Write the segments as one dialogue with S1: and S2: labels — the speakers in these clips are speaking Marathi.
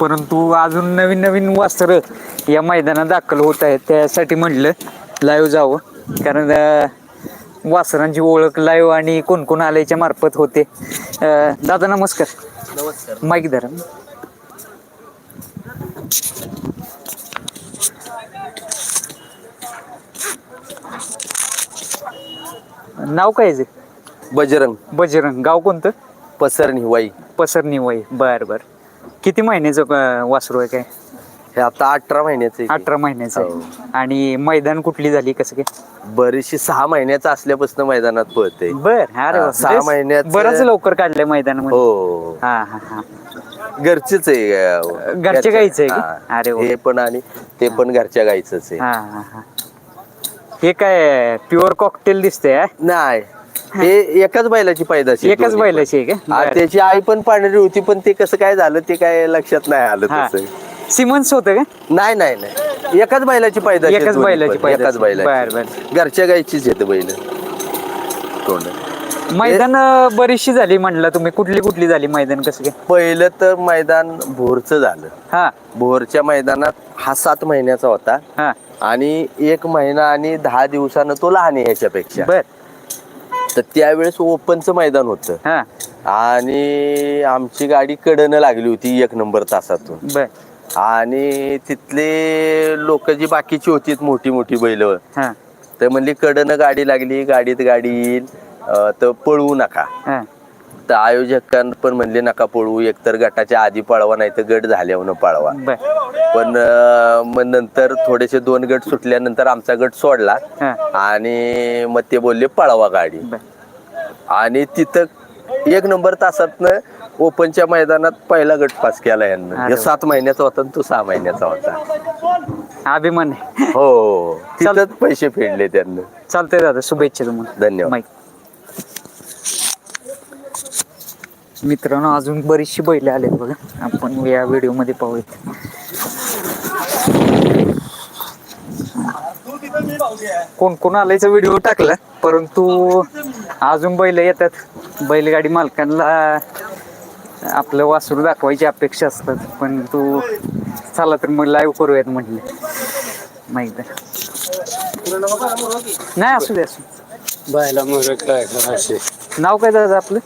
S1: परंतु अजून नवीन नवीन वस्त्र या मैदानात दाखल होत आहेत. त्यासाठी म्हटलं लाईव्ह जावं. कारण वासरांची ओळख लाईव्ह आणि कोण कोण आल्याच्या मार्फत होते. अं, दादा नमस्कार.
S2: नमस्कार.
S1: माईक धरा. नाव काय?
S2: बजरंग.
S1: बजरंग. गाव कोणतं?
S2: पसरणी वाई
S1: पसरणी वय बर बर. किती महिन्याचं अं, वासरू आहे काय
S2: हे आता अठरा महिन्याचं.
S1: अठरा महिन्याचं
S2: हो.
S1: आहे आणि मैदान कुठली झाली कसं काय
S2: बरीचशी सहा महिन्याचं असल्यापासून मैदानात पळते
S1: बर अरे
S2: हा,
S1: वा.
S2: सहा
S1: बरेच-
S2: महिन्याचं-
S1: बरंच लवकर काढलंय मैदानामध्ये
S2: हो
S1: हा हा हा
S2: घरचीच आहे अं,
S1: घरच्या गाईचं आहे का?
S2: हा.
S1: अरे वा.
S2: हे पण आणि ते पण घरच्या गाईच आहे
S1: हा हा हा हे काय प्युअर कॉकटेल दिसतंय हा?
S2: नाही हे. एकाच बैलाची पैदाशी
S1: एकाच. बैलाची आहे का? बरं.
S2: त्याची आई पण पांढरी होती पण ते कसं काय झालं ते काय लक्षात नाही आलं
S1: हा.
S2: तसं.
S1: सिमन्स होतं का?
S2: नाही नाही नाही. एकाच बैलाची पैदाशी
S1: एकाच
S2: दोन्ही
S1: बैलाची
S2: पण. एकाच.
S1: बर,
S2: बैलाची घरच्या गाईचीच येते बैल. तोंड.
S1: मैदान अं, बरीचशी झाली म्हणलं तुम्ही. कुठली कुठली झाली मैदान? कसं काय?
S2: पहिलं तर मैदान भोरचं झालं.
S1: हा.
S2: भोरच्या मैदानात हा सात महिन्याचा होता.
S1: हा.
S2: आणि एक महिना आणि दहा दिवसानं तो लहान आहे ह्याच्यापेक्षा
S1: बर.
S2: तर त्यावेळेस ओपनचं मैदान होतं.
S1: हा.
S2: आणि आमची गाडी कडनं लागली होती एक नंबर तासातून.
S1: बर.
S2: आणि तिथले लोक जी बाकीची होती मोठी मोठी बैल.
S1: हा.
S2: तर म्हणली कडनं गाडी लागली गाडीत गाडी येईल. अं, तर पळवू नका.
S1: हा.
S2: तर आयोजकांना पण म्हणले नका पळवू एकतर गटाच्या आधी पळवा नाही तर गट झाल्यावर पळवा. पण अं, मग नंतर थोडेसे दोन गट सुटल्यानंतर आमचा गट सोडला.
S1: हा.
S2: आणि मग ते बोलले पळवा गाडी.
S1: बर.
S2: आणि तिथं एक नंबर तासातनं ओपनच्या मैदानात पहिला गट पास केला यांना.
S1: अरे
S2: हे
S1: वा.
S2: सात महिन्याचा होता आणि तो सहा महिन्याचा होता.
S1: अभिमान आहे.
S2: हो. तिथंच पैसे फेडले त्यांना.
S1: चालतंय दादा शुभेच्छा तुम्हाला.
S2: धन्यवाद.
S1: मित्रांनो अजून बरीचशी बैल आलेत बघा. आपण या व्हिडिओमध्ये पाहूयात. कोण कोण आलायचा व्हिडिओ टाकला परंतु अजून बैल येतात. बैलगाडी मालकांना आपलं वासरू दाखवायची अपेक्षा असतात पण तू चला तर मग लाईव्ह करूयात म्हटलं. माहिती नाही असू दे असू दे.
S3: बायला मग काय करायचे?
S1: नाव काय दादा आपलं?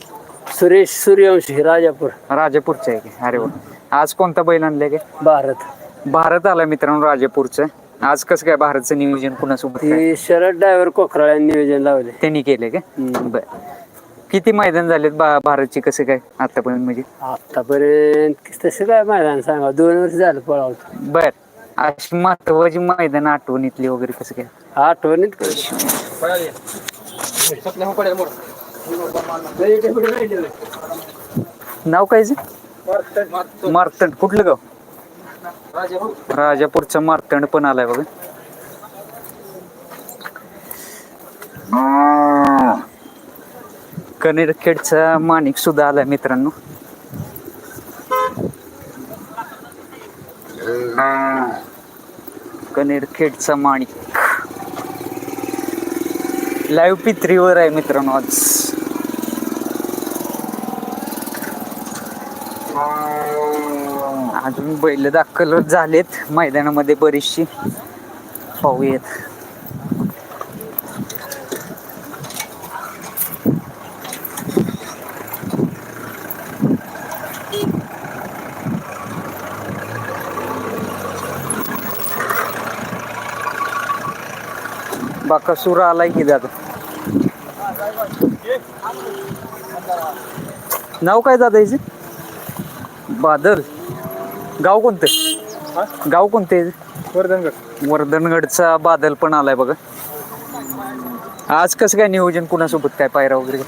S3: सुरेश सूर्यवंशी राजापूर.
S1: राजापूरचं आहे की? अरे वा. आज कोणता बैल आणलाय काय
S3: भारत.
S1: भारत आला मित्रांनो राजापूरचं. आज कसं काय भारतचं नियोजन कुणासोबत काय?
S3: ती शरद ड्रायव्हर कोकराळ्यांनी नियोजन लावले
S1: त्यांनी केलंय का?
S3: हम्म.
S1: बर. किती मैदान झालेत बा भारतची? कसं काय आतापर्यंत म्हणजे?
S3: आतापर्यंत तसं काय मैदान सांगा. दोन वर्ष झालं पळावतो
S1: बर. अशी महत्वाची मैदान आठवणीतली वगैरे कसं काय?
S3: आठवणीत
S1: नाव काय जे? मार्तंड. कुठलं गाव? राजापूरचं मार्तंड पण आलाय बघा. कनेरखेडचा माणिक सुद्धा आलाय मित्रांनो. कनेरखेडचा माणिक. लाईव्ह पित्रीवर आहे मित्रांनो आज. अजून बैल दाखल झालेत. मैदानामध्ये बरीचशी. पाहूयात. बाकासूर आलाय की दादा? नाव काय दादा याचे बादल. गाव कोणतं? गाव कोणतं? आहे
S3: वर्धनगड.
S1: वर्धनगडचा बादल पण आलाय बघा. आज कसं काय नियोजन कुणासोबत? काय पायरा वगैरे?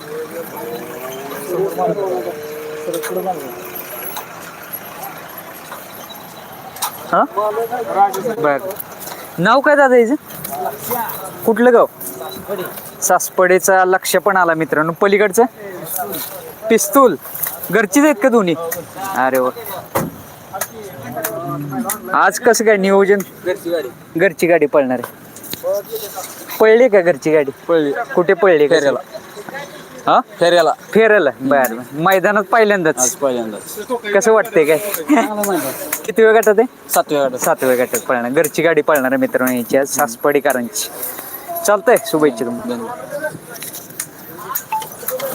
S1: हा? बर. नाव काय दादा याचं कुठलं गाव? सासपडेचा लक्ष पण आला मित्रांनो. पलीकडचं? पिस्तूल. घरचीच आहेत का दोन्ही? अरे वा. आज कसं काय नियोजन? घरची गाडी. पळणार आहे. पळली का घरची गाडी? पळली. कुठे पळली का? हा?
S4: फेऱ्याला.
S1: फेरायला बर मैदानात पहिल्यांदाच.
S4: पहिल्यांदाच.
S1: कसं वाटतंय काय? किती वेळ गटात आहे?
S4: सातव्या गाठात
S1: सातव्या गटात पळणार. घरची गाडी पळणार मित्रांनो याची आज सासपडीकरांची. चालतंय शुभेच्छा तुम्हाला.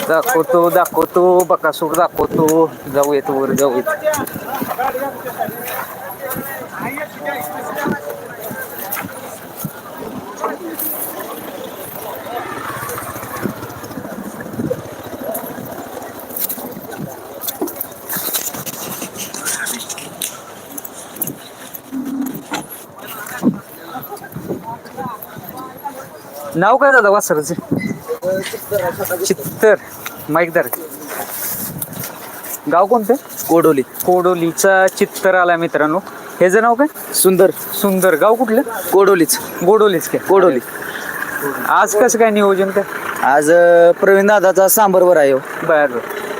S1: दाखवतो दाखवतो बकासूर दाखवतो. जाऊयात वर जाऊयात. नाव काय दादा वासरच? चित्तर. माईकदार. गाव कोणतं?
S4: कोडोली.
S1: कोडोलीचा चित्तर आला मित्रांनो. ह्याचं नाव काय?
S4: सुंदर.
S1: सुंदर. गाव कुठलं?
S4: कोडोलीच.
S1: गोडोलीच काय
S4: कोडोली.
S1: आज कसं काय नियोजन काय?
S4: आज प्रवीण दादाचा सांबरवर आहे हो.
S1: बर. बर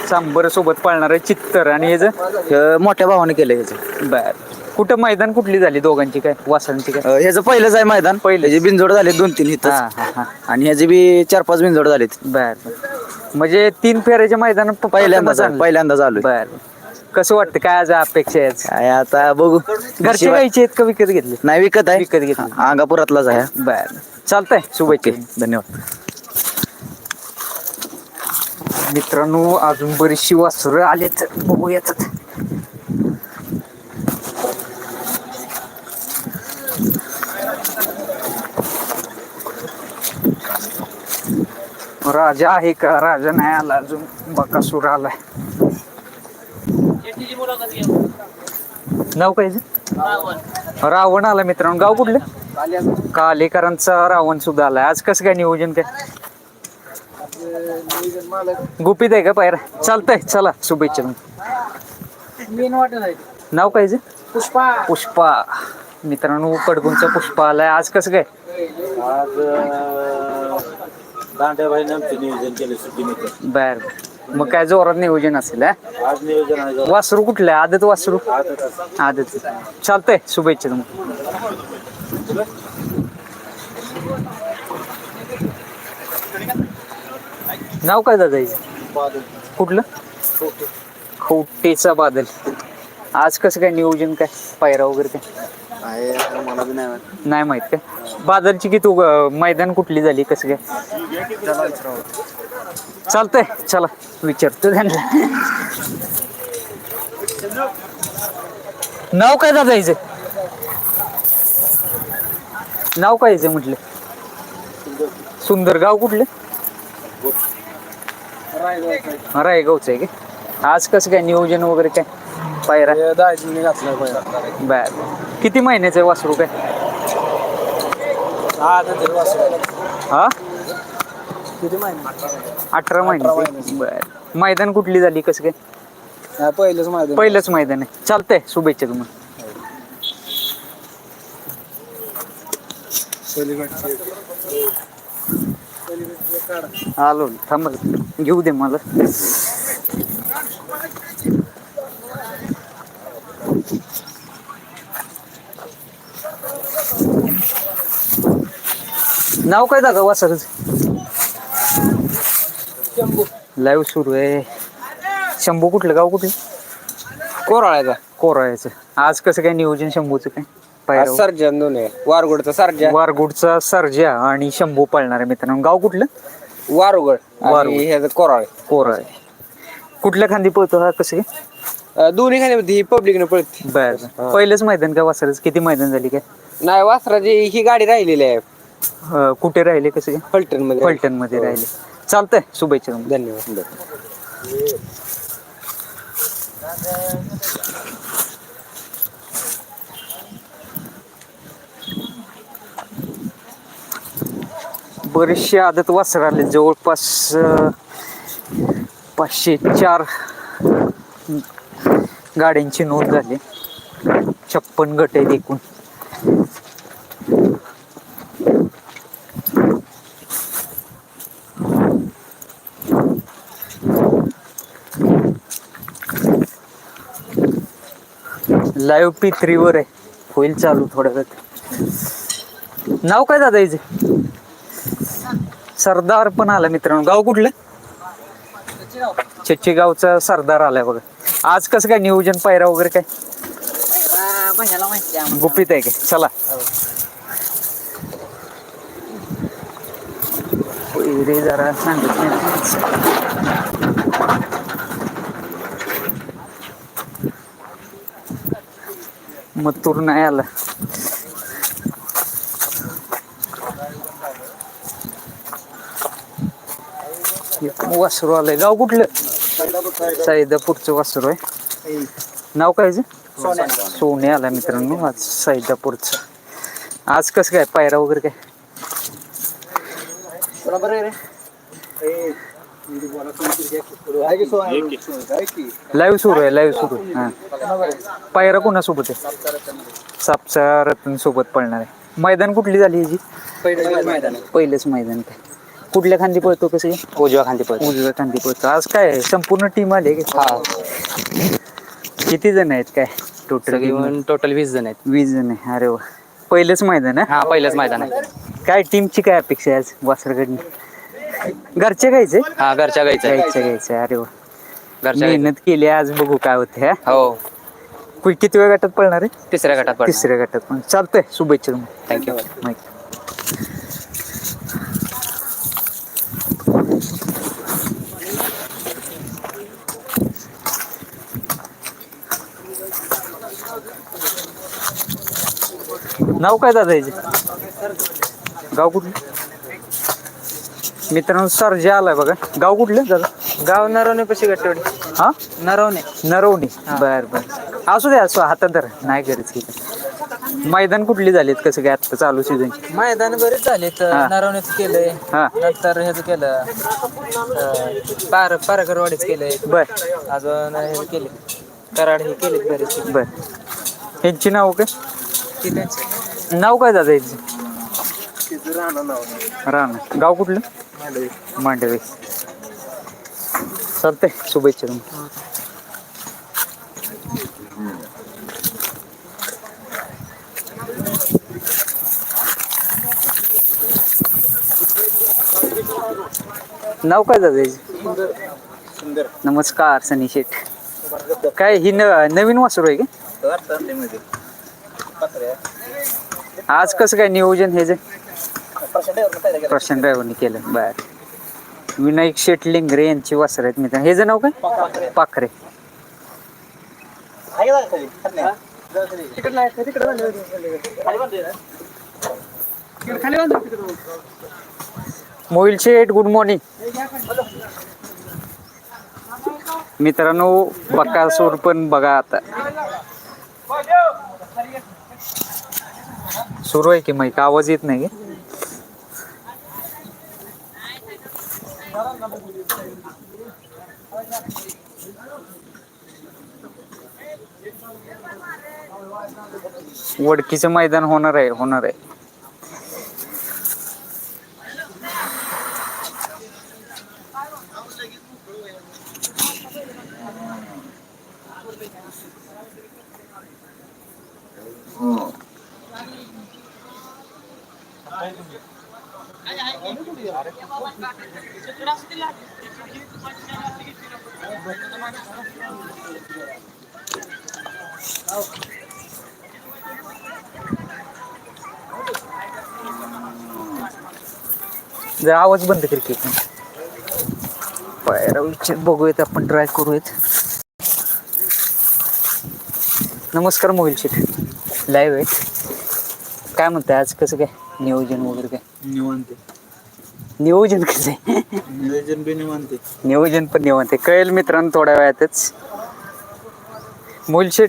S1: सांबर सोबत पाळणार आहे चित्तर आणि ह्याचं
S4: हे मोठ्या भावाने केलं ह्याचं
S1: बर. कुठं मैदान कुठली झाली दोघांची काय? वासरांची काय?
S4: अं, ह्याचं पहिलंच आहे मैदान.
S1: पहिलंच.
S4: ह्याचे बिनजोड झाले दोन तीन इथं
S1: हा हा
S4: आणि ह्याचे बी चार पाच बिनजोड झालेत.
S1: बर बर. म्हणजे तीन फेऱ्याच्या मैदान
S4: पहिल्यांदाच पहिल्यांदा झालोय
S1: बर कसं वाटतं? काय आज अपेक्षा आहे आज?
S4: काय आता बघू.
S1: घरचे
S4: शिवाय-
S1: गायचे आहेत का विकत घेतले?
S4: नाही विकत आहे.
S1: विकत घेतली.
S4: हा, अंगापुरातलाच आहे.
S1: बर चालतंय. शुभेच्छा.
S4: धन्यवाद.
S1: मित्रांनो अजून बरीचशी वासरं आलेत. बघूयात. राजा आहे का? राजा नाही आला अजून. बकासूर आलाय. नाव काय? रावण. आला मित्रांनो. गाव कुठलं? कालेकरांचा रावण सुद्धा आलाय. आज कसं काय नियोजन काय? गुपित आहे का पायरा? चालतंय. चला शुभेच्छा नाव काय?
S3: पुष्पा.
S1: पुष्पा. मित्रांनो कडगुंचा पुष्पा आलाय. आज कसं काय?
S5: आज दांड्याबाईने आमचं नियोजन केलं सुट्टीमध्ये
S1: बर. मग काय जोरात नियोजन असेल हा?
S5: आज नियोजन आहे
S1: वासरू कुठलं? आहे? आदत वासरू?
S5: आदत
S1: आदत. चालतंय शुभेच्छा तुम्हाला. नाव काय दादा हिचं? कुठलं? खवटेचा बादल. आज कसं काय नियोजन काय? पायरा वगैरे काय?
S4: मला बी नाही
S1: नाही माहीत काय? बादलची की तू अं, मैदान कुठली झाली कसं काय? चालतंय चला विचारतो त्यांना. नाव काय दादा हिचं? नाव काय हिचं म्हटलं? सुंदर गाव कुठलं? रायगावचं आहे का? आज कसं काय नियोजन वगैरे काय? पायरा. बर. किती महिन्याचं आहे वासरू काय? हा? अठरा महिने. बर. मैदान कुठली झाली? कसं काय?
S4: पहिलंच माझं
S1: पहिलंच मैदान आहे. चालतंय. शुभेच्छा तुम्हाला. आलो. थांब. घेऊ दे मला. नाव काय दादा वासरच? लाईव्ह सुरू आहे. शंभू कुठलं? गाव कुठलं?
S3: कोराळ्याचा.
S1: कोराळ्याचं. आज कसं काय नियोजन शंभूचं काय?
S3: सर्जन दोन आहे. वारगोडचा सर्जा.
S1: वारगुडचा सर्जा आणि शंभू पळणार आहे मित्रांनो. गाव कुठलं?
S3: वारुगड.
S1: वारुगड.
S3: आणि ह्याचं कोराळे.
S1: कोराळे. कुठल्या खांदी पळतो हा कसं काय?
S3: अं, दोन्ही खाण्यामध्ये ही पब्लिकने पळते.
S1: बर. पहिलंच मैदान का वासरच? किती मैदान झाली काय?
S3: नाही वासराची ही गाडी राहिलेली आहे.
S1: अं, कुठे राहिले कसं? फलटणमध्ये फलटणमध्ये राहिले. चालतंय. शुभेच्छा तुम्हाला.
S3: धन्यवाद.
S1: बरेचसे आदत वासर आले जवळपास अं, पाचशे चार गाड्यांची नोंद झाली. छप्पन गट आहेत एकूण. लाईव्ह पी थ्रीवर आहे. होईल चालू थोड्या वेळात. नाव काय दादा याचे सरदार पण आला मित्रांनो. गाव कुठलं? चच्ची गावचा सरदार आलाय बघा. आज कसं काय नियोजन पायरा वगैरे काय? गुपित आहे काय चला. रे जरा सांगितलं नाही मथुर नाही आला. वासरू आलंय. गाव कुठलं? सैदापूरचं वासरू आहे. नाव काय जे? सोने आला मित्रांनो. आज सैदापूरचं. आज कसं काय? पायरा वगैरे काय? लाईव्ह सुरू आहे लाईव्ह सुरू. आहे हा. पायरा कोणासोबत आहे? सापचा रतन सोबत पळणार आहे. मैदान कुठली झाली ह्याची? पहिलेच मैदान. काय? कुठल्या खांदी पळतो कसं
S4: उजव्या खांदी पळतो.
S1: उजव्या खांदी पळतो. आज काय संपूर्ण टीम आली आहे का? किती जण आहेत काय? टोटल
S4: टोटल वीस जण आहेत.
S1: वीस जण आहे. अरे वा. पहिलंच मैदान आहे
S4: हा पहिलंच मैदान आहे.
S1: काय टीमची काय अपेक्षा आहे आज वासरकडनी घरच्या गायचे
S4: हा घरच्या गाईचं
S1: गायचं आहे. अरे वा.
S4: घरच्या गाईचं.
S1: मेहनत केली आज बघू काय होते हा?
S4: हो.
S1: कुठे किती वेळ गटात पळणार आहे?
S4: तिसऱ्या गटात पडला
S1: तिसऱ्या गटात पण चालतंय शुभेच्छा तुम्हाला.
S4: थँक्यू
S1: माहिती नाव काय दादा याचे? गाव कुठलं? मित्रांनो सरजा आलाय बघा. गाव कुठलं दादा?
S3: गाव नरवणे पशी गट्टेवडी
S1: हा?
S3: नरवणे.
S1: नरवणी. बर बर. असू द्या असू हातात धर. नाही गरज की मैदान कुठली झालीत? कसं काय आता चालू सीझन
S3: मैदान बरेच झालेत.
S1: हा.
S3: नरवणेच केलंय.
S1: हा.
S3: नंतर ह्याच केलं अं, पार पारकरवाडीच केलंय.
S1: बर.
S3: अजून हे केले कराड हे केले बरेच.
S1: बर. यांची नाव काय?
S3: ती त्यांचे
S1: नाव काय दादा यांचं? राणा. गाव कुठलं? मांडवे चालतंय शुभेच्छा तुम्हाला. नाव काय दादा? नमस्कार सनी शेठ. काय ही न नवीन वासरू आहे का? आज कसं काय नियोजन हे जे? प्रशांत ड्रायव्हरने केलं? बर. विनायक शेठ लिंगरे यांची वासर आहेत मित्र हे जे नाव काय? पाखरे. मोहिल शेठ गुड मॉर्निंग. मित्रांनो बकासूर पण बघा आता. सुरू आहे की माहिती? आवाज येत नाही वडकीचं मैदान होणार आहे होणार आहे. जर आवाज बंद कर की. पायरा विचार बघूयात आपण ट्राय करूयात. नमस्कार मोहिल शेठ. लाईव्ह आहे काय म्हणताय आज? कसं काय? नियोजन वगैरे काय?
S5: निवांते
S1: नियोजन कसं आहे?
S5: नियोजन बी निवांते
S1: नियोजन पण निवांत कळेल मित्रांनो थोड्या वेळातच.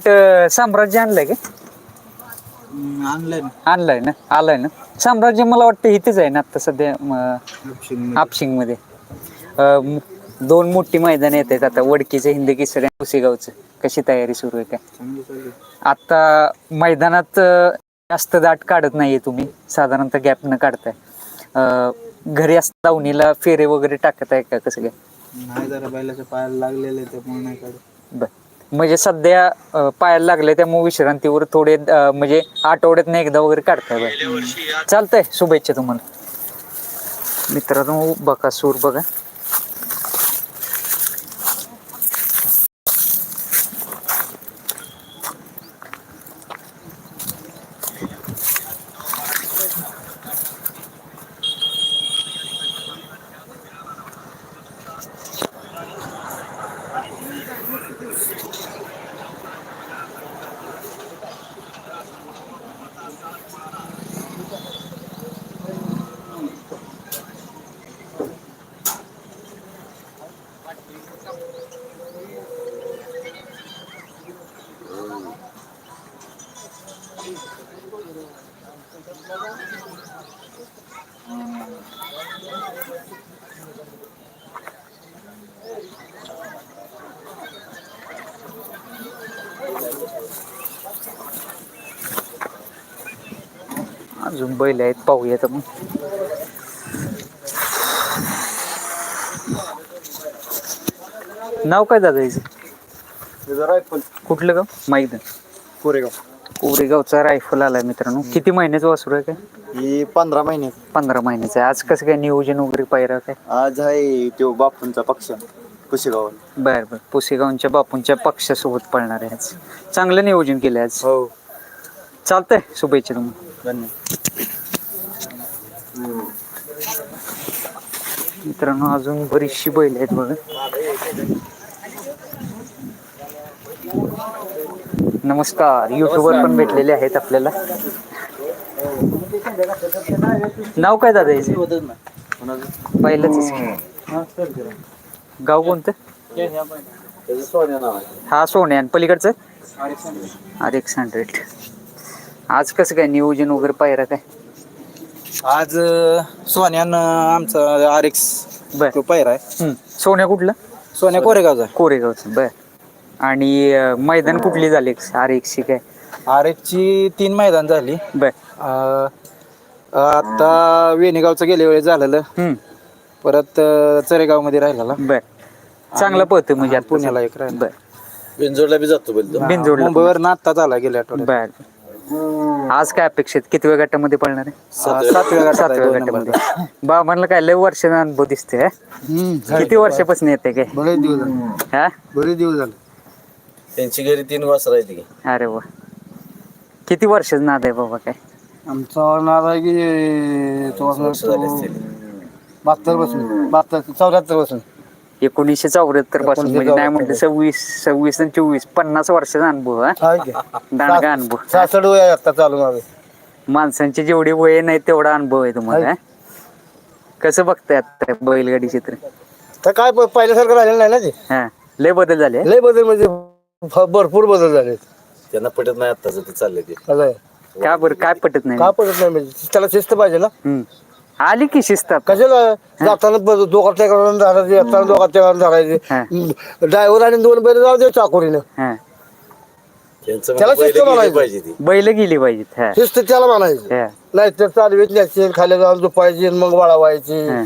S1: अं, साम्राज्य आणलंय का?
S5: आणलाय
S1: आणलंय ना? आलंय ना? साम्राज्य मला वाटतं इथेच आहे ना आता सध्या हापशिंगमध्ये दोन मोठी मैदान येत आहेत आता वडकीचं हिंदी किसऱ्या पुसेगावचं कशी तयारी सुरू आहे काय. आता मैदानात जास्त दाट काढत नाहीये तुम्ही. साधारणतः गॅप न काढताय. घरी असता दावणीला फेरे वगैरे टाकत आहे का कसं काय?
S5: नाही जरा बैलाच्या पायाला लागलेलं आहे त्यामुळे नाही काढत.
S1: बर. म्हणजे सध्या अं, पायाला लागले त्यामुळे विश्रांतीवर थोडे अं, म्हणजे आठवड्यात एकदा वगैरे काढताय बाय चालतंय शुभेच्छा तुम्हाला. मित्रांनो बकासूर बघा. अजून बैल आहेत पाहूयात मग. नाव काय दादा याचं कुठलं गाव? माहीत
S5: कोरेगाव.
S1: कोरेगावचा रायफल आलाय मित्रांनो. किती महिन्याचं वासरू आहे काय?
S5: ही पंधरा महिने.
S1: पंधरा महिन्याचं आहे. आज कसं काय नियोजन वगैरे पाहिलं काय?
S5: आज आहे तो बापूंचा पक्ष कुशेगाव
S1: बर बर. पुसेगावच्या बापूंच्या पक्षासोबत पळणार आहे आज. चांगलं नियोजन केलं आज.
S5: हो.
S1: चालतंय. शुभेच्छा तुम्हाला.
S5: धन्यवाद.
S1: मित्रांनो अजून बरीचशी बैल आहेत बघा. नमस्कार युट्यूबवर पण भेटलेले आहेत आपल्याला. नाव काय दादा पहिलंच गाव कोणतं? हा सोने आणि पलीकडचं आर एक्स हंड्रेड आज कसं काय नियोजन वगैरे पाहिरा काय?
S5: आज अं, सोन्यानं आमचा आर एक्स
S1: बर.
S5: तो पैर आहे.
S1: हम्म. सोन्या कुठलं?
S5: सोन्या कोरेगावचा
S1: कोरेगावचं बर. आणि अं, मैदान कुठली झाली? आर एकशे काय?
S5: आर ची तीन मैदान झाली.
S1: बर.
S5: अं, आता वेणेगावचं गेल्या वेळेस झालेलं.
S1: हम्म.
S5: परत चरेगावमध्ये राहिलेला.
S1: बर. चांगलं पळतं म्हणजे आता
S5: पुण्याला एक राहिलं.
S1: बर.
S2: बिंजोडला बी जातो बैल तो.
S1: बिनजोडला.
S5: मुंबईवर आत्ता झाला गेल्या आठवड्यात.
S1: बर. आज काय अपेक्षित? किती वेळ गटामध्ये पळणार आहे?
S5: सातव्या गटात आहे,
S1: सातव्या
S5: दोन
S1: गटामध्ये
S5: नंबरला.
S1: बाबांना काय लय वर्षाचा अनुभव दिसते किती वर्षापासून येते काय
S5: बरेच दिवस झाले.
S1: हा?
S5: बरेच दिवस झाले.
S2: त्यांची घरी तीन वाजता राहते की
S1: अरे वा. किती वर्षाचं नाद आहे बाबा काय?
S5: आमचा नाव आहे की
S2: वर्ष झाले असतील.
S5: बहात्तरपासून बहात्तर चौऱ्याहत्तरपासून.
S1: एकोणीसशे चौऱ्याहत्तरपासून म्हणजे नाही म्हटलं सव्वीस सव्वीस आणि चोवीस पन्नास वर्षाचा अनुभव हा. दांडगा अनुभव.
S5: सासड वय आता चालू माझं
S1: माणसांचे जेवढे वय नाही तेवढा अनुभव आहे तुम्हाला हा? कसं बघताय आता बैलगाडी चित्र
S5: तर काय प- पहिल्यासारखं राहिलेलं नाही ना ते?
S1: हा. लय बदल झाले
S5: लय बदल म्हणजे भ- भरपूर बदल झाले.
S2: त्यांना पटत नाही आत्ताच ते चाललंय ते.
S5: असं आहे.
S1: का बरं? काय पटत नाही?
S5: का पडत नाही म्हणजे त्याला शिस्त पाहिजे ना?
S1: हम्म. आली की शिस्त.
S5: कशाला जाताना ब- दोघाच्या घराला धरायचे येताना दोघाच्या घराला
S1: हा.
S5: धरायचे ड्रायव्हर आणि दोन बैल जाऊ दे चाकोरीनं.
S1: हा.
S2: त्यांचं
S5: त्याला
S2: म्हणजे
S5: शिस्त
S2: बैलं गेली
S5: म्हणायचं.
S2: पाहिजे ती.
S1: बैल गेली पाहिजेत हा.
S5: शिस्त त्याला म्हणायची.
S1: हा.
S5: नाही तर चालवीत न्यायची खाली जाऊन झोपायची आणि मग वाळवायची
S1: हा.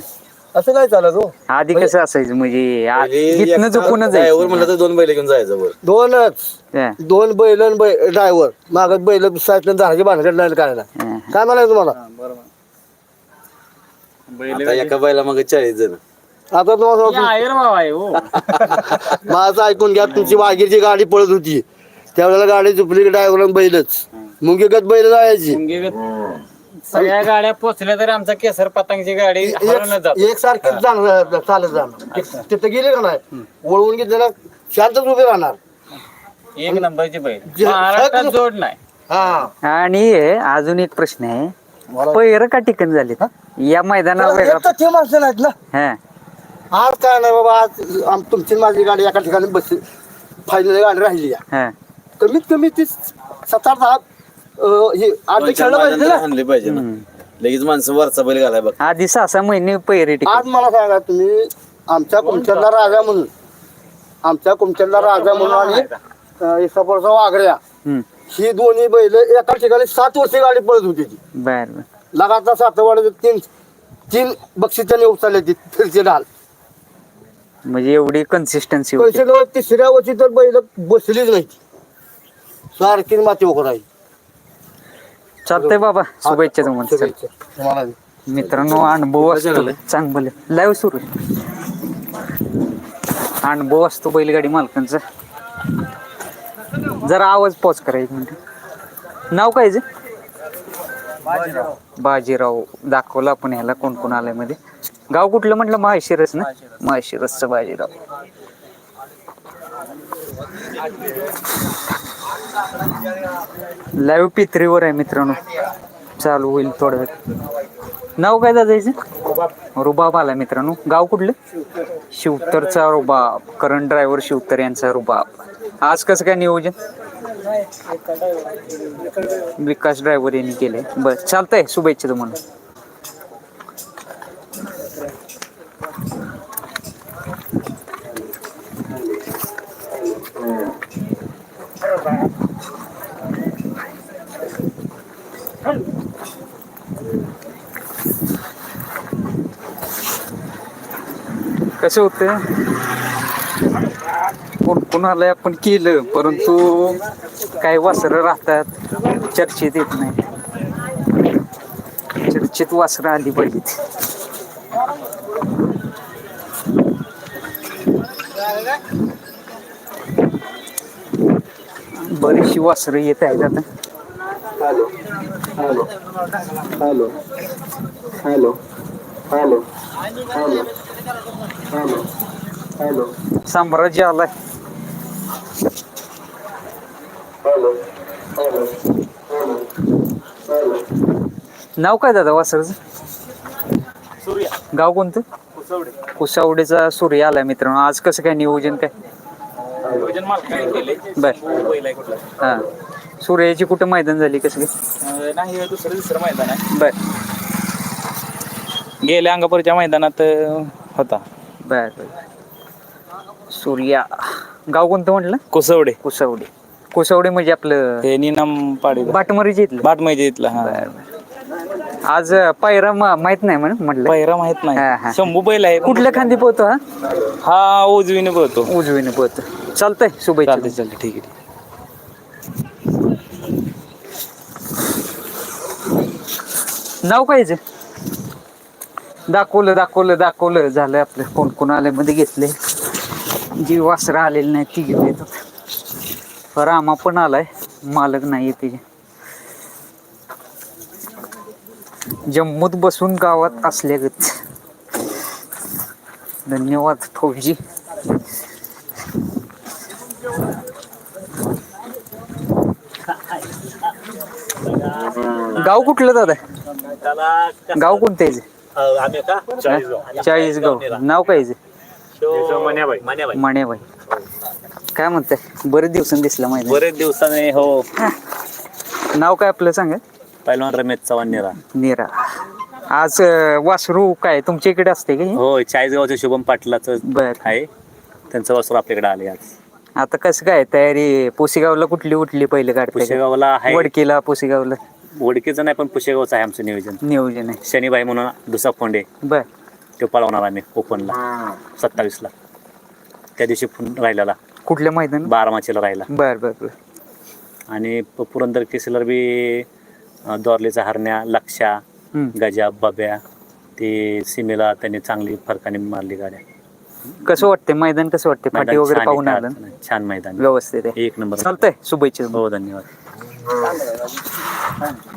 S5: असं नाही चालत हो.
S1: आधी कसं असायचं म्हणजे आ-
S2: पहिले
S1: इथनं
S2: एकटा
S1: झोपूनच
S2: driver
S1: जायचं
S2: म्हणलं तर दोन बैल घेऊन जायचं वर
S5: दोनच.
S1: हा.
S5: दोन बैल आणि ड्रायव्हर. मागत बैल साईडनं धाराची भानगड नाही काय नाही.
S1: हा.
S5: काय म्हणायचं तुम्हाला?
S2: आता एका बैला मग चाळीस जण.
S5: आता तुम्हाला माझं ऐकून घ्या तुमची वाघीरची गाडी पळत होती. त्यावेळेला गाडी झुपली की ड्रायव्हर बैलच. मुंगीगत बैल जायची.
S3: सगळ्या गाड्या पोचल्या तरी आमचा केसर पतंगची गाडी
S5: एक सारखी चालत चालत जाणार तिथं गेले का नाही? वळवून घेतलेला शांतच उभे राहणार.
S3: एक नंबरची बैल. महाराष्ट्रात जोड नाही.
S5: हा.
S1: आणि अजून एक प्रश्न आहे. पैर का ठिकाण झाले? या मैदानावर
S5: एक तर ते माणसं नाहीत ना.
S1: हा.
S5: आज काय नाही बाबा आज आम- तुमची आणि माझी गाडी एका ठिकाणी बसली फायनल गाडी राहिली या.
S1: हा.
S5: कमीत कमी ती सात आठ दहा अं, हे आठ खेळलं पाहिजे ना.
S2: पाहिजे लगेच माणसं वरचा बैल घालाय बघ
S1: आधी सहा सहा महिने पैरे टिकून
S5: आज मला सांगा तुम्ही आमच्या कुमचंदला राजा म्हणून आमच्या कुमचंदला राजा म्हणून आणि अं, इसापूरचा वाघऱ्या
S1: हम्म.
S5: ही दोन्ही बैल एका ठिकाणी सात वर्षे गाडी पळत होती ती.
S1: बर बर.
S5: लगातार सात वाढत तीन तीन बक्षिसाने उचलले ती फिरची ढाल
S1: म्हणजे एवढी कन्सिस्टन्सी होती.
S5: पैसे तिसऱ्या वर्षी तर बैल बसलीच नाही ती. सारखी माती उकडाई
S1: चालतंय बाबा शुभेच्छा तुम्हाला. चल.
S5: तुम्हाला
S1: मित्रांनो अनुभव असतो. चांगलं लाईव्ह सुरू आहे. अनुभव असतो बैलगाडी मालकांचा. जरा आवाज पॉज करा एक मिनिट नाव काय आहे बाजीराव. दाखवलं आपण ह्याला कोण कोण आलंयमध्ये. गाव कुठलं म्हटलं? माहेशिरस ना? माहेशिरसचं बाजीराव. लाईव्ह पित्रीवर आहे मित्रांनो. चालू होईल थोड्या वेळ. नाव काय दादा याचं? रुबाब. आला मित्रांनो. गाव कुठलं? शिवतरचा रुबाब. करंट ड्रायव्हर शिवतर यांचा रुबाब. आज कसं काय नियोजन? विकास ड्रायव्हर यांनी केले बर चालतंय. शुभेच्छा तुम्हाला. कसं होतं कोण कोणाला आपण केलं परंतु काही वासरं राहतात चर्चेत येत नाही. चर्चेत वासरं आली पाहिजेत. बरीचशी वासरं येत आहेत आता. साम्राज्य आलाय. नाव काय दादा वासरच? गाव कोणतं? कुसावडेचा सूर्य आलाय मित्रांनो. आज कसं काय नियोजन काय? बर. हा. सूर्याची कुठं मैदान झाली कसं काय?
S6: नाही हे दुसरं दुसरं मैदान आहे.
S1: बर.
S6: गेल्या अंगापूरच्या मैदानात अं, होता.
S1: बर बर. सूर्या. गाव कोणतं म्हटलं?
S6: कोसवडे.
S1: कुसावडे. कुसावडे म्हणजे आपलं
S6: हे निनाम पाडी
S1: बाटमरीचे इथलं.
S6: बाट माहिती इथला हा.
S1: आज पायरा मा- माहीत नाही म्हणून म्हटलं.
S6: पहिरा माहीत
S1: हा, हा.
S6: नाही शंभू बैल आहे.
S1: कुठल्या खांदी पोहतो हा?
S6: हा उजवीने पळतो
S1: उजवीने पोहतो. चालतंय शुभेच्छा.
S6: चालते चालते ठीक आहे
S1: नाव काय याचं? दाखवलं दाखवलं दाखवलं. झालं आपलं. कोण कोण आले मध्ये घेतले जी वासरं आलेली नाही ती घेऊन येतात रामा पण आलाय. मालक नाही तिचे जम्मूत बसून गावात असल्यागत. धन्यवाद फौजी. गाव कुठलं दादा? गाव कोणतं आहे? चाळीस गाव. नाव काय याचं? माण्याबाई काय म्हणताय? बरेच दिवसांनी दिसला माहिती.
S6: बरेच दिवसाने हो.
S1: नाव काय आपलं सांगा?
S6: पहिलवान रमेश चव्हाण निरा.
S1: नीरा. आज अं, वासरू काय तुमच्या इकडे असते का हे?
S6: चाळीसगावच्या शुभम पाटलाचं
S1: बर.
S6: आहे. त्यांचं वस्त्र आपल्याकडे आले आज.
S1: आता कसं काय तयारी पुसेगावला कुठली उठली पहिले काढते
S6: पुशेगावला आहे.
S1: वडकीला पुसेगावला.
S6: ओळखीचं नाही पण पुशेगावचं आहे आमचं नियोजन.
S1: नियोजन आहे.
S6: शनिबाई म्हणून दुसरा फोंडे.
S1: बर.
S6: तो पळवणार आम्ही ओपनला सत्तावीसला. त्या दिवशी फोन राहिलेला.
S1: कुठल्या मैदान
S6: बारामाचीला राहिला.
S1: बर बर बर.
S6: आणि प- पुरंदर केसलर बी अं, दोरलेचा हरण्या लक्षा
S1: हम्म.
S6: गजा बब्या ते सीमेला त्यांनी चांगली फरकाने मारली गाड्या.
S1: कसं वाटते मैदान कसं वाटते फाटी
S6: मैदान
S1: वगैरे
S6: छान
S1: पाहून
S6: आहे,
S1: आलं
S6: छान मैदान
S1: व्यवस्थित आहे.
S6: एक नंबर.
S1: चालतंय शुभेच्छा.
S6: हो धन्यवाद.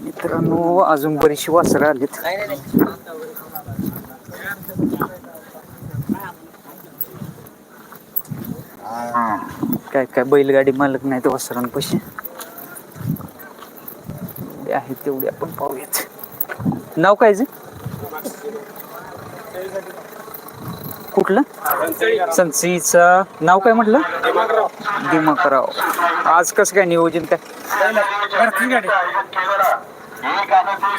S1: मित्रांनो अजून बरीचशी वासरं आलीत. काय काय बैलगाडी मालक नाही तर वासरांपाशी? आहेत तेवढे आपण पाहूयात. नाव काय जे? कुठलं? संसीचं नाव काय म्हटलं? दिमाकराव. आज कसं काय नियोजन काय?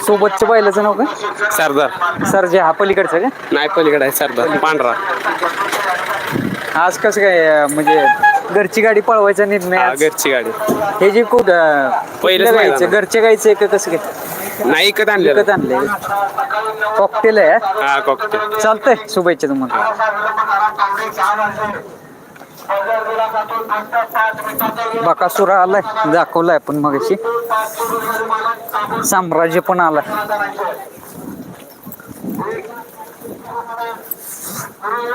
S1: सोबतच्या बैलाचं नाव काय?
S7: सरदार.
S1: सरजे हा पलीकडचा का?
S7: नाही पलीकडे आहे सरदार. पांढरा.
S1: आज कसं काय म्हणजे घरची गाडी पळवायचा निर्णय
S7: हा,
S1: आज?
S7: घरची गाडी.
S1: हे जे खूप
S7: पहिलंच मैदान
S1: गायचं?
S7: आहे.
S1: घरच्या गायचं का कसं काय?
S7: नाही इकत आणलेलं.
S1: विकत आणलंय कॉकटेल आहे हा?
S7: हा कॉकटेल
S1: चालतंय शुभेच्छा तुम्हाला. बकासुरा आलाय दाखवलाय आपण मगाशी. साम्राज्य पण आलाय.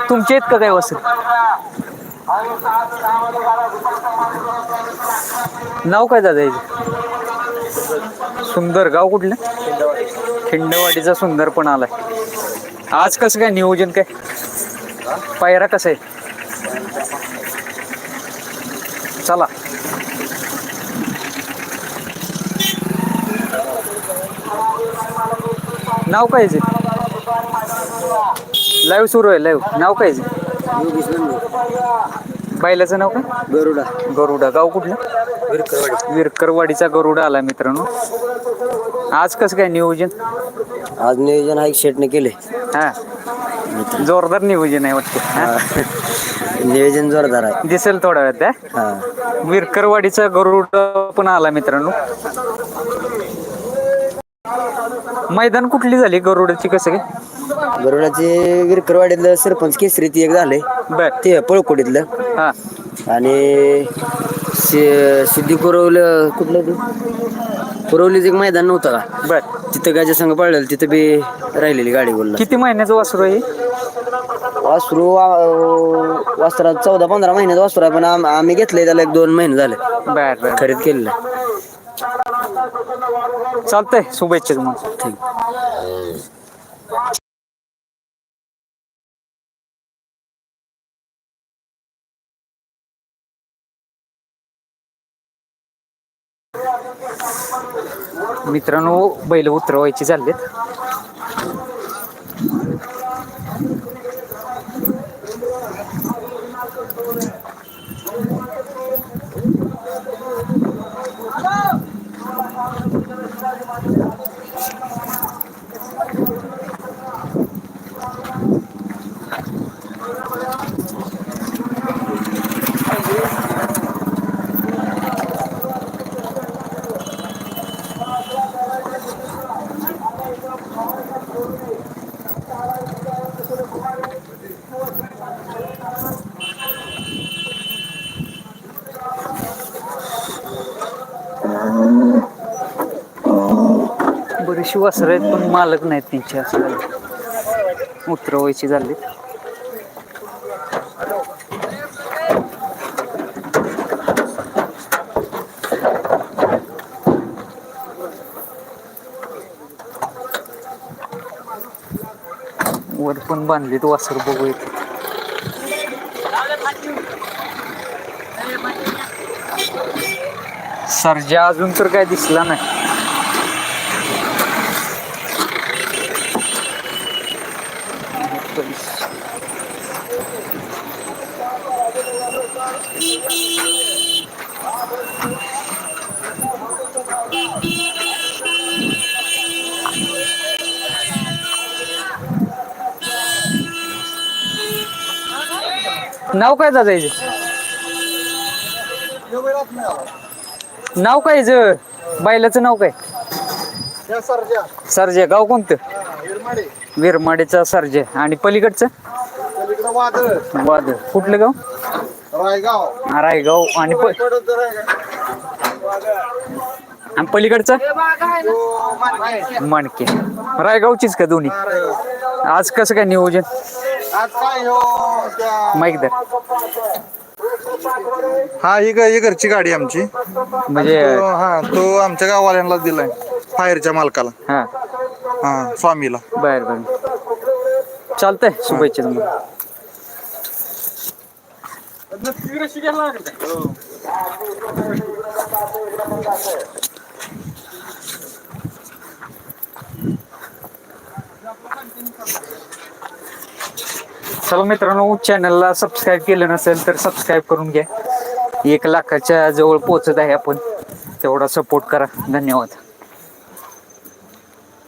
S1: तुमचे आहेत का काय वसत? नाव काय दादा याचं सुंदर गाव कुठलं? खिंडवाडीचा सुंदर पण आलाय. आज कसं काय नियोजन काय? पायरा कसं आहे? चला. नाव काय लाईव्ह सुरू आहे लाईव्ह. नाव काय बैलाचं नाव काय?
S3: गरुडा.
S1: गरुडा. गाव कुठलं? विरकरवाडीचा गरुडा आला मित्रांनो. आज कसं काय नियोजन?
S3: आज नियोजन हा शेटने केले.
S1: हा. जोरदार नियोजन आहे वाटतं?
S3: नियोजन जोरदार आहे.
S1: दिसेल थोड्या वेळात हा? विरकरवाडीचा गरुड पण आला मित्रांनो. मैदान कुठली झाली? गरुडाची कसं काय?
S3: गरुडाचे विरकरवाडीतलं सरपंच केसरी ती एक झाले
S1: बर.
S3: ते पळकोडीतलं.
S1: हा.
S3: आणि सि- सिद्धी पुरवलं कुठलं ते? पुरवलीचं एक मैदान नव्हतं का?
S1: बर.
S3: तिथं गाच्या संघ पळलेलं तिथं बी राहिलेली गाडी बोलला
S1: किती महिन्याचं वासरू आहे
S3: वासरू वा- वासरात चौदा पंधरा महिन्यात वासरू आहे पण आम- आम्ही घेतलंय त्याला एक दोन महिने झाले.
S1: बर बर.
S3: खरेदी केलेलं.
S1: चालतंय शुभेच्छा तुम्हाला.
S3: ठीक.
S1: मित्रांनो बैल उतरवायची चाललेत बरीचशी वासरं आहेत पण मालक नाहीत त्यांची असं उतरवायची झाली वर पण बांधलीत वासर बघूयात सरजा अजून तर काय दिसला नाही नाव काय दादाचे नाव काय ज बैलाचं नाव काय? सरजे. गाव कोणतं? विरमाडीचा सरजे. आणि पलीकडचं? वादळ. कुठलं गाव? हा, रायगाव. आणि प- आणि पलीकडचं? माणके रायगावचीच का दोन्ही? आज कसं काय नियोजन? माईक दर
S8: हा ही ग- ही घरची गाडी आहे आमची.
S1: म्हणजे
S8: तो- हा तो आमच्या गाववाल्यांना दिलाय फायरच्या मालकाला.
S1: हा.
S8: हा स्वामीला.
S1: बर बर. चालतंय शुभेच्छा तुम्हाला. चला मित्रांनो चॅनलला सबस्क्राईब केलं नसेल तर सबस्क्राईब करून घ्या. एक लाखाच्या जवळ पोहोचत आहे आपण. तेवढा सपोर्ट करा. धन्यवाद.